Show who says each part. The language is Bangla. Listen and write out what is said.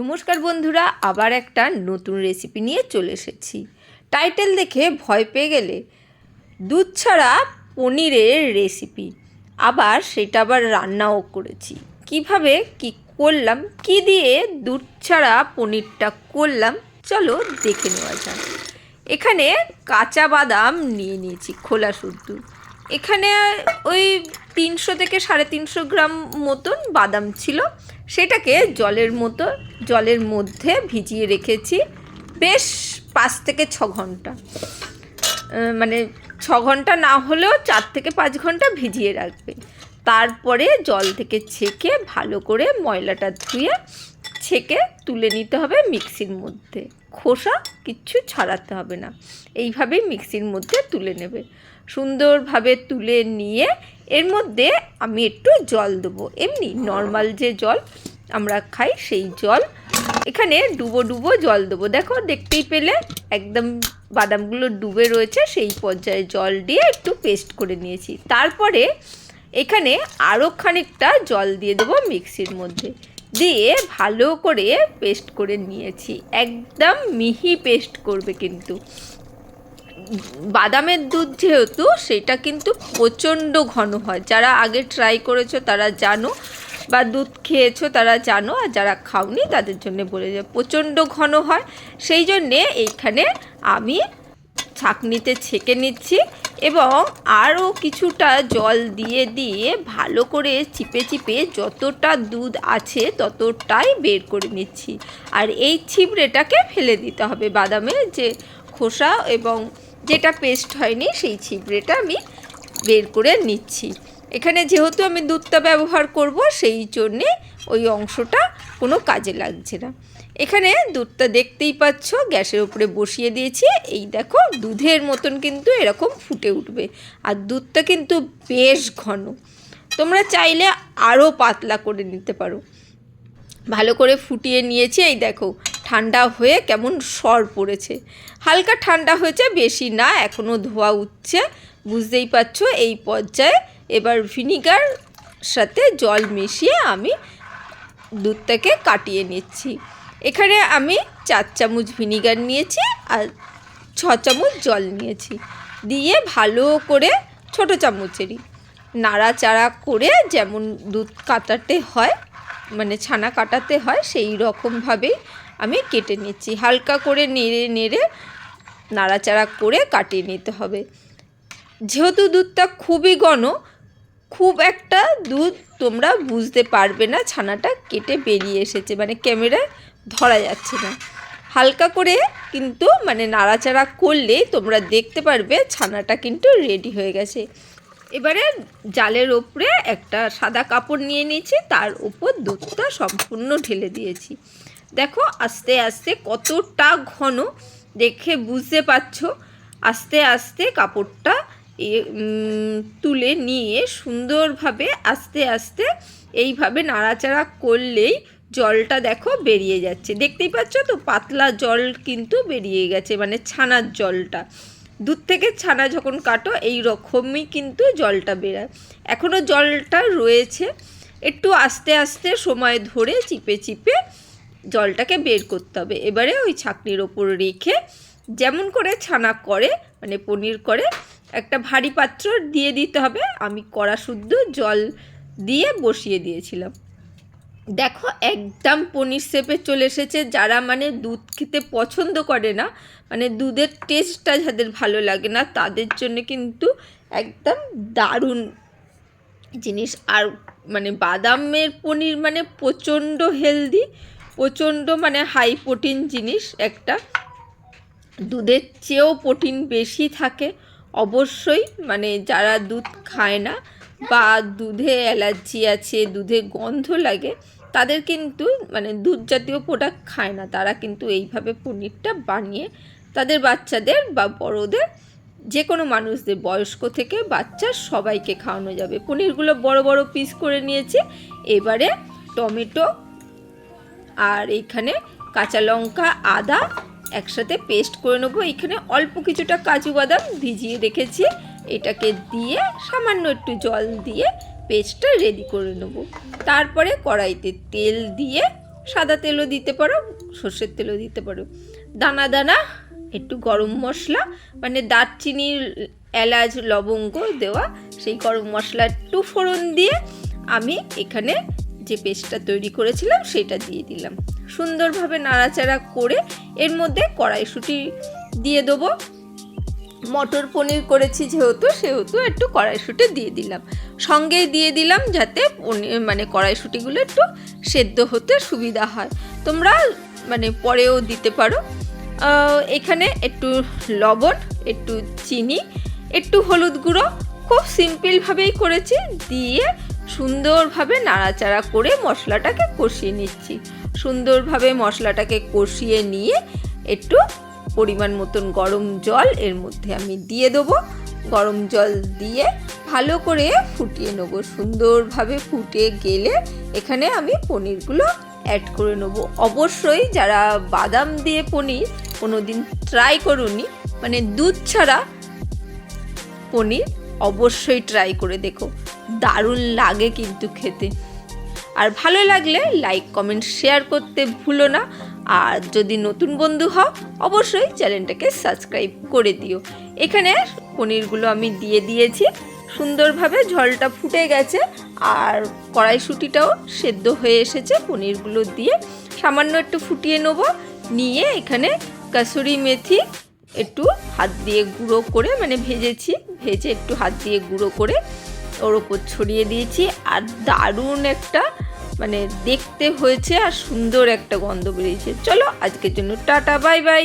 Speaker 1: নমস্কার বন্ধুরা, আবার একটা নতুন রেসিপি নিয়ে চলে এসেছি। টাইটেল দেখে ভয় পেয়ে গেলে, দুধ ছাড়া পনিরের রেসিপি আবার সেটা আবার রান্নাও করেছি। কীভাবে কি করলাম, কি দিয়ে দুধ ছাড়া পনিরটা করলাম, চলো দেখে নেওয়া যাক। এখানে কাঁচা বাদাম নিয়ে নিয়েছি, খোলা শুদ্ধ। এখানে ওই তিনশো থেকে সাড়ে তিনশো গ্রাম মতন বাদাম ছিল। সেটাকে জলের মতো, জলের মধ্যে ভিজিয়ে রেখেছি বেশ পাঁচ থেকে ছ ঘণ্টা। মানে ছ ঘণ্টা না হলেও চার থেকে পাঁচ ঘণ্টা ভিজিয়ে রাখবে। তারপরে জল থেকে ছেঁকে ভালো করে ময়লাটা ধুয়ে ছেঁকে তুলে নিতে হবে মিক্সির মধ্যে। খোসা কিচ্ছু ছাড়াতে হবে না। এইভাবেই মিক্সির মধ্যে তুলে নেবে। সুন্দরভাবে তুলে নিয়ে এর মধ্যে আমি একটু জল দেবো। এমনি নর্মাল যে জল আমরা খাই সেই জল। এখানে ডুবো ডুবো জল দেবো। দেখো, দেখতেই পেলে একদম বাদামগুলো ডুবে রয়েছে, সেই পর্যায়ে জল দিয়ে একটু পেস্ট করে নিয়েছি। তারপরে এখানে আরও খানিকটা জল দিয়ে দেবো মিক্সির মধ্যে। দিয়ে ভালো করে পেস্ট করে নিয়েছি। একদম মিহি পেস্ট করবে কিন্তু। বাদামের দুধ যেহেতু, সেটা কিন্তু প্রচণ্ড ঘন হয়। যারা আগে ট্রাই করেছ তারা জানো, বা দুধ খেয়েছো তারা জানো, আর যারা খাওনি তাদের জন্য বলে যায় প্রচণ্ড ঘন হয়। সেই জন্যে এইখানে আমি ছাঁকনিতে ছেঁকে নিচ্ছি। এবং আরও কিছুটা জল দিয়ে দিয়ে ভালো করে চিপে চিপে যতটা দুধ আছে ততটাই বের করে নিচ্ছি। আর এই ছিবড়েটাকে ফেলে দিতে হবে বাদামের যে খোসা এবং যেটা পেস্ট হয়নি সেই ছিবড়েটা আমি বের করে নিচ্ছি। এখানে যেহেতু আমি দুধটা ব্যবহার করব, সেই জন্যে ওই অংশটা কোনো কাজে লাগছে না। এখানে দুধটা দেখতেই পাচ্ছ, গ্যাসের উপরে বসিয়ে দিয়েছি। এই দেখো, দুধের মতন কিন্তু এরকম ফুটে উঠবে। আর দুধটা কিন্তু বেশ ঘন। তোমরা চাইলে আরও পাতলা করে নিতে পারো। ভালো করে ফুটিয়ে নিয়েছি, এই দেখো, ঠান্ডা হয়ে কেমন সর পড়েছে। হালকা ঠান্ডা হয়েছে, বেশি না এখনও ধোয়া উঠছে। বুঝতেই পারছ, এই পর্যায়ে এবার ভিনিগার সাথে জল মিশিয়ে আমি দুধটাকে কাটিয়ে নিচ্ছি। এখানে আমি চার চামচ ভিনিগার নিয়েছি আর ছ চামচ জল নিয়েছি। দিয়ে ভালো করে ছোটো চামচেরই নাড়াচাড়া করে যেমন দুধ কাটাতে হয় মানে ছানা কাটাতে হয়, সেই রকমভাবেই আমি কেটে নিচ্ছি। হালকা করে নেড়ে নেড়ে নাড়াচাড়া করে কাটিয়ে নিতে হবে। যেহেতু দুধটা খুবই ঘন, খুব একটা দুধ তোমরা বুঝতে পারবে না ছানাটা কেটে বেরিয়ে এসেছে। মানে ক্যামেরায় ধরা যাচ্ছে না। হালকা করে কিন্তু মানে নাড়াচাড়া করলেই তোমরা দেখতে পারবে ছানাটা কিন্তু রেডি হয়ে গেছে। এবারে জালের ওপরে একটা সাদা কাপড় নিয়ে নিয়েছি, তার উপর দুধটা সম্পূর্ণ ঢেলে দিয়েছি। দেখো আস্তে আস্তে কতটা ঘন, দেখে বুঝতে পারছ? আস্তে আস্তে কাপড়টা তুলে নিয়ে সুন্দরভাবে আস্তে আস্তে এইভাবে নাড়াচাড়া করলেই জলটা দেখো বেরিয়ে যাচ্ছে। দেখতেই পাচ্ছ তো? পাতলা জল কিন্তু বেরিয়ে গেছে মানে ছানার জলটা। দুধ থেকে ছানা যখন কাটো, এই রকমই কিন্তু জলটা বেরায়। এখনও জলটা রয়েছে। একটু আস্তে আস্তে সময় ধরে চিপে চিপে জলটাকে বের করতে হবে। এবারে ওই ছাকনির ওপর রেখে যেমন করে ছানা করে মানে পনির করে, একটা ভারী পাত্র দিয়ে দিতে হবে। আমি কড়া শুদ্ধ জল দিয়ে বসিয়ে দিয়েছিলাম। দেখো, একদম পনির শেপে চলে এসেছে। যারা মানে দুধ খেতে পছন্দ করে না মানে দুধের টেস্টটা যাদের ভালো লাগে না, তাদের জন্য কিন্তু একদম দারুণ জিনিস। আর মানে বাদামের পনির মানে প্রচণ্ড হেলদি প্রচণ্ড মানে হাই প্রোটিন জিনিস একটা। দুধের চেয়েও প্রোটিন বেশি থাকে। অবশ্যই মানে যারা দুধ খায় না বা দুধে অ্যালার্জি আছে, দুধে গন্ধ লাগে তাদের কিন্তু মানে দুধ জাতীয় প্রোডাক্ট খায় না। তারা কিন্তু এইভাবে পনিরটা বানিয়ে তাদের বাচ্চাদের বা বড়োদের যে কোনো মানুষদের, বয়স্ক থেকে বাচ্চা সবাইকে খাওয়ানো যাবে। পনিরগুলো বড় বড় পিস করে নিয়েছি। এবারে টমেটো আর এইখানে কাঁচা লঙ্কা, আদা একসাথে পেস্ট করে নেব। এখানে অল্প কিছুটা কাজু বাদাম ভিজিয়ে রেখেছি। এটাকে দিয়ে সামান্য একটু জল দিয়ে পেস্টটা রেডি করে নেব। তারপরে কড়াইতে তেল দিয়ে সাদা তেলও দিতে পারো, সর্ষের তেলও দিতে পারো। দানা দানা, একটু গরম মশলা মানে দারচিনি এলাচ, লবঙ্গ দেওয়া, সেই গরম মশলা একটু ফোড়ন দিয়ে আমি এখানে যে পেস্টটা তৈরি করেছিলাম সেটা দিয়ে দিলাম। সুন্দরভাবে নাড়াচাড়া করে এর মধ্যে কড়াইশুঁটি দিয়ে দেবো। মটর পনির করেছি যেহেতু, সেহেতু একটু কড়াইশুঁটি দিয়ে দিলাম। সঙ্গেই দিয়ে দিলাম যাতে পনির মানে কড়াইশুঁটিগুলো একটু সেদ্ধ হতে সুবিধা হয়। তোমরা মানে পরেও দিতে পারো। এখানে একটু লবণ, একটু চিনি, একটু হলুদ গুঁড়ো খুব সিম্পলভাবেই করেছি। দিয়ে সুন্দরভাবে নাড়াচাড়া করে মশলাটাকে কষিয়ে নিচ্ছি। সুন্দরভাবে মশলাটাকে কষিয়ে নিয়ে একটু পরিমাণ মতন গরম জল এর মধ্যে আমি দিয়ে দেবো। গরম জল দিয়ে ভালো করে ফুটিয়ে নেব, সুন্দরভাবে ফুটে গেলে এখানে আমি পনিরগুলো অ্যাড করে নেব। অবশ্যই যারা বাদাম দিয়ে পনির কোনো দিন ট্রাই করুনি মানে দুধ ছাড়া পনির অবশ্যই ট্রাই করে দেখো। দারুণ লাগে কিন্তু খেতে। আর ভালো লাগলে লাইক কমেন্ট শেয়ার করতে ভুলো না। আর যদি নতুন বন্ধু হও, অবশ্যই চ্যানেলটাকে সাবস্ক্রাইব করে দিও। এখানে পনিরগুলো আমি দিয়ে দিয়েছি। সুন্দরভাবে ঝলটা ফুটে গেছে আর কড়াইশুঁটিটাও সেদ্ধ হয়ে এসেছে পনিরগুলো দিয়ে। সামান্য একটু ফুটিয়ে নেব। নিয়ে এখানে কাসুরি মেথি একটু হাত দিয়ে গুঁড়ো করে মানে ভেজেছি, ভেজে একটু হাত দিয়ে গুঁড়ো করে ওর ওপর ছড়িয়ে দিয়েছি। আর দারুণ একটা মানে দেখতে হয়েছে আর সুন্দর একটা গন্ধ বেরিয়েছে। চলো আজকের জন্য টাটা বাই বাই।